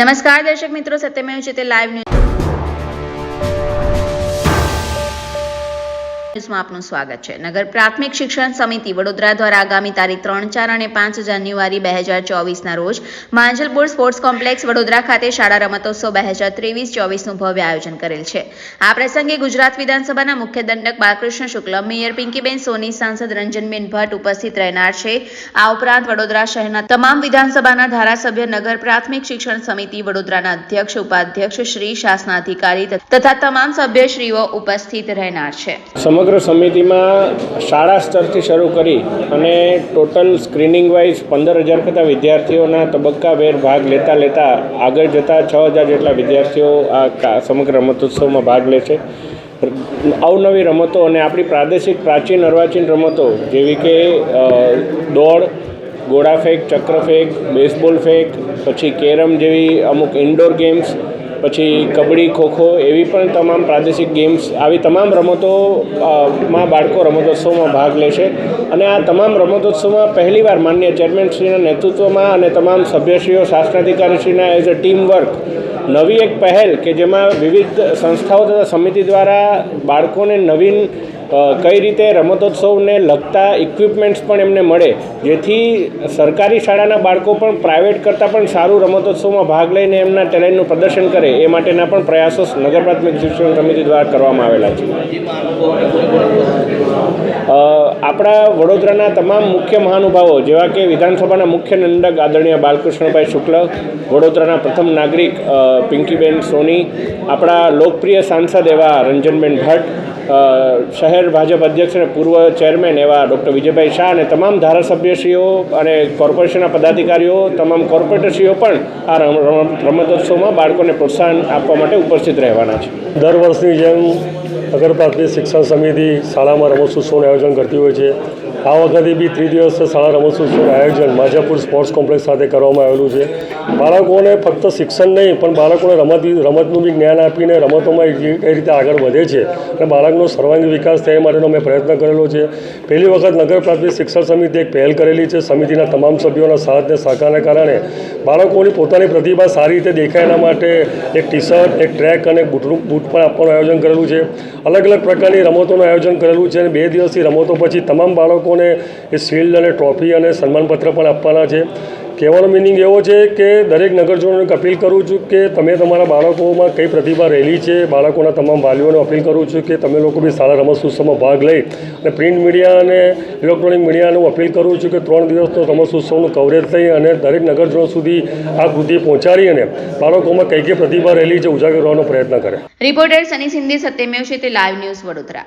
નમસ્કાર દર્શક મિત્રો સત્યમેવ છે તે લાઈવ ન્યૂઝમાં આપનું સ્વાગત છે. નગર પ્રાથમિક શિક્ષણ સમિતિ વડોદરા દ્વારા આગામી તારીખ ત્રણ, ચાર અને પાંચ જાન્યુઆરી બે હજાર ચોવીસના રોજ માંજલપુર સ્પોર્ટ્સ કોમ્પ્લેક્સ વડોદરા ખાતે શાળા રમતોત્સવ બે હજાર ત્રેવીસ ચોવીસનું ભવ્ય આયોજન કરેલ છે. આ પ્રસંગે ગુજરાત વિધાનસભાના મુખ્ય દંડક બાલકૃષ્ણ શુક્લ, મેયર પિંકીબેન સોની, સાંસદ રંજનબેન ભટ્ટ ઉપસ્થિત રહેનાર છે. આ ઉપરાંત વડોદરા શહેરના તમામ વિધાનસભાના ધારાસભ્ય, નગર પ્રાથમિક શિક્ષણ સમિતિ, વડોદરાના અધ્યક્ષ, ઉપાધ્યક્ષ, શ્રી શાસનાધિકારી તથા તમામ સભ્યશ્રીઓ ઉપસ્થિત રહેનાર છે. સમગ્ર સમિતિમાં શાળા સ્તરથી શરૂ કરી અને ટોટલ સ્ક્રીનિંગ વાઇઝ પંદર હજાર કરતાં વિદ્યાર્થીઓના તબક્કાભેર ભાગ લેતા લેતા આગળ જતાં છ હજાર જેટલા વિદ્યાર્થીઓ આ સમગ્ર રમતોત્સવમાં ભાગ લે છે અવનવી રમતો અને આપણી પ્રાદેશિક પ્રાચીન અર્વાચીન રમતો જેવી કે દોડ ગોળા ફેંક, ચક્ર ફેંક, બેસબોલ ફેંક, પછી કેરમ જેવી અમુક ઇન્ડોર ગેમ્સ પછી કબડ્ડી, ખોખો એવી પણ તમામ પ્રાદેશિક ગેમ્સ આવી તમામ રમતો માં બાળકો રમતોત્સવમાં ભાગ લેશે અને આ તમામ રમતોત્સવમાં પહેલીવાર માન્ય ચેરમેનશ્રીના નેતૃત્વમાં અને તમામ સભ્યશ્રીઓ, શાસનાધિકારીશ્રીના એઝ અ ટીમ વર્ક નવી એક પહેલ કે જેમાં વિવિધ સંસ્થાઓ તથા સમિતિ દ્વારા બાળકોને નવીન કઈ રીતે રમતોત્સવને લગતા ઇક્વિપમેન્ટ્સ પણ એમને મળે જેથી સરકારી શાળાના બાળકો પણ પ્રાઇવેટ કરતાં પણ સારું રમતોત્સવમાં ભાગ લઈને એમના ટેલેન્ટનું પ્રદર્શન કરે એ માટેના પણ પ્રયાસો નગર પ્રાથમિક શિક્ષણ સમિતિ દ્વારા કરવામાં આવેલા છે. આપણા વડોદરાના તમામ મુખ્ય મહાનુભાવો જેવા કે વિધાનસભાના મુખ્ય નંડક આદરણીય બાલકૃષ્ણભાઈ શુક્લ વડોદરાના પ્રથમ નાગરિક પિંકીબેન સોની આપણા લોકપ્રિય સાંસદ એવા રંજનબેન ભટ્ટ અ, શહેર ભાજપ અધ્યક્ષ અને પૂર્વ ચેરમેન એવા ડૉક્ટર વિજયભાઈ શાહ અને તમામ ધારાસભ્યશ્રીઓ અને કોર્પોરેશનના પદાધિકારીઓ, તમામ કોર્પોરેટરશ્રીઓ પણ આ રમ- રમ- રમતોત્સવમાં બાળકોને પ્રોત્સાહન આપવા માટે ઉપસ્થિત રહેવાના છે. દર વર્ષની જેમ પ્રાથમિક શિક્ષણ સમિતિ શાળામાં રમતોત્સવનું આયોજન કરતી હોય છે. આ વખતે બી ત્રિદિવસ શાળા રમતોત્સવનું આયોજન માજાપુર સ્પોર્ટ્સ કોમ્પ્લેક્સ સાથે કરવામાં આવેલું છે. બાળકોને ફક્ત શિક્ષણ નહીં, પણ બાળકોને રમત, રમતનું બી જ્ઞાન આપીને રમતોમાં એ રીતે આગળ વધે છે. અને બાળકનો સર્વાંગી વિકાસ એ માટેનો મેં પ્રયત્ન કરેલો છે. પહેલી વખત નગર પ્રાથમિક શિક્ષણ સમિતિ એક પહેલ કરેલી છે. સમિતિના તમામ સભ્યોના સાથ અને સહકારને કારણે બાળકોની પોતાની પ્રતિભા સારી રીતે દેખાય એના માટે એક ટી શર્ટ એક ટ્રેક અને બૂટનું બૂટ પણ આપવાનું આયોજન કરેલું છે. અલગ અલગ પ્રકારની રમતોનું આયોજન કરેલું છે અને બે દિવસની રમતો પછી તમામ બાળકોને એ શિલ્ડ અને ટ્રોફી અને સન્માનપત્ર પણ આપવાના છે. કહેવાનો મિનિંગ એવો છે કે દરેક નગરજનોને અપીલ કરું છું કે તમે તમારા બાળકોમાં કઈ પ્રતિભા રહેલી છે, બાળકોના તમામ વાલીઓને અપીલ કરું છું કે તમે લોકો બી સારા રમત ઉત્સવમાં ભાગ લઈ અને પ્રિન્ટ મીડિયા અને ઇલેક્ટ્રોનિક મીડિયાને હું અપીલ કરું છું કે ત્રણ દિવસનો રમત ઉત્સવનું કવરેજ થઈ અને દરેક નગરજનો સુધી આ કૃતિ પહોંચાડી અને બાળકોમાં કઈ કઈ પ્રતિભા રહેલી છે ઉજાગર કરવાનો પ્રયત્ન કરે. રિપોર્ટર સની સિંધી, સત્યમેવ છે તે લાઈવ ન્યૂઝ વડોદરા.